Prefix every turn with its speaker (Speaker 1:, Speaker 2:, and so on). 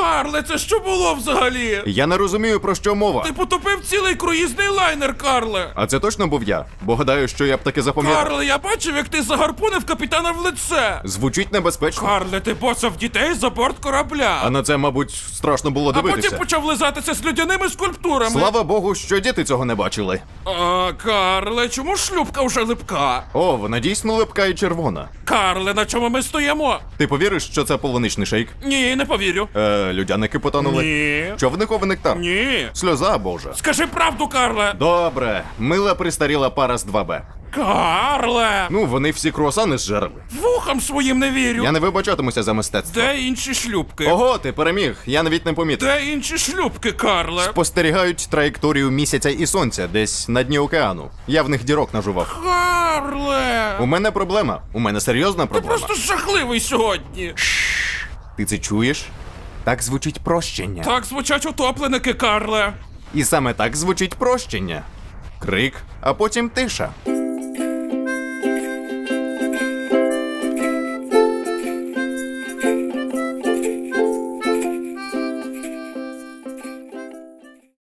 Speaker 1: Карле, це що було взагалі?
Speaker 2: Я не розумію, про що мова.
Speaker 1: Ти потопив цілий круїзний лайнер, Карле.
Speaker 2: А це точно був я? Бо гадаю, що я б таки запам'ятав.
Speaker 1: Карле, я бачив, як ти загарпунив капітана в лице.
Speaker 2: Звучить небезпечно.
Speaker 1: Карле, ти боцав дітей за борт корабля.
Speaker 2: А на це, мабуть, страшно було
Speaker 1: А потім почав лизатися з людяними скульптурами.
Speaker 2: Слава Богу, що діти цього не бачили.
Speaker 1: А, Карле, чому шлюбка вже липка?
Speaker 2: О, вона дійсно липка і червона.
Speaker 1: Карле, на чому ми стоїмо?
Speaker 2: Ти повіриш, що це полуничний шейк?
Speaker 1: Ні, не повірю.
Speaker 2: Е, людяники потонули.
Speaker 1: Ні.
Speaker 2: Човниковий нектар.
Speaker 1: Ні.
Speaker 2: Сльоза Божа.
Speaker 1: Скажи правду, Карле.
Speaker 2: Добре, мила пристаріла пара з 2Б.
Speaker 1: Карле!
Speaker 2: Ну, вони всі круасани зжерли.
Speaker 1: Вухам своїм не вірю.
Speaker 2: Я не вибачатимуся за мистецтво.
Speaker 1: Де інші шлюбки?
Speaker 2: Ого, ти переміг, я навіть не помітив.
Speaker 1: Де інші шлюбки, Карле?
Speaker 2: Спостерігають траєкторію місяця і сонця десь на дні океану. Я в них дірок нажував.
Speaker 1: Карле!
Speaker 2: У мене проблема. У мене серйозна
Speaker 1: Ти
Speaker 2: проблема.
Speaker 1: просто жахливий сьогодні.
Speaker 2: Ти це чуєш? Так звучить прощення.
Speaker 1: Так звучать утопленики, Карле.
Speaker 2: І саме так звучить прощення. Крик, а потім тиша.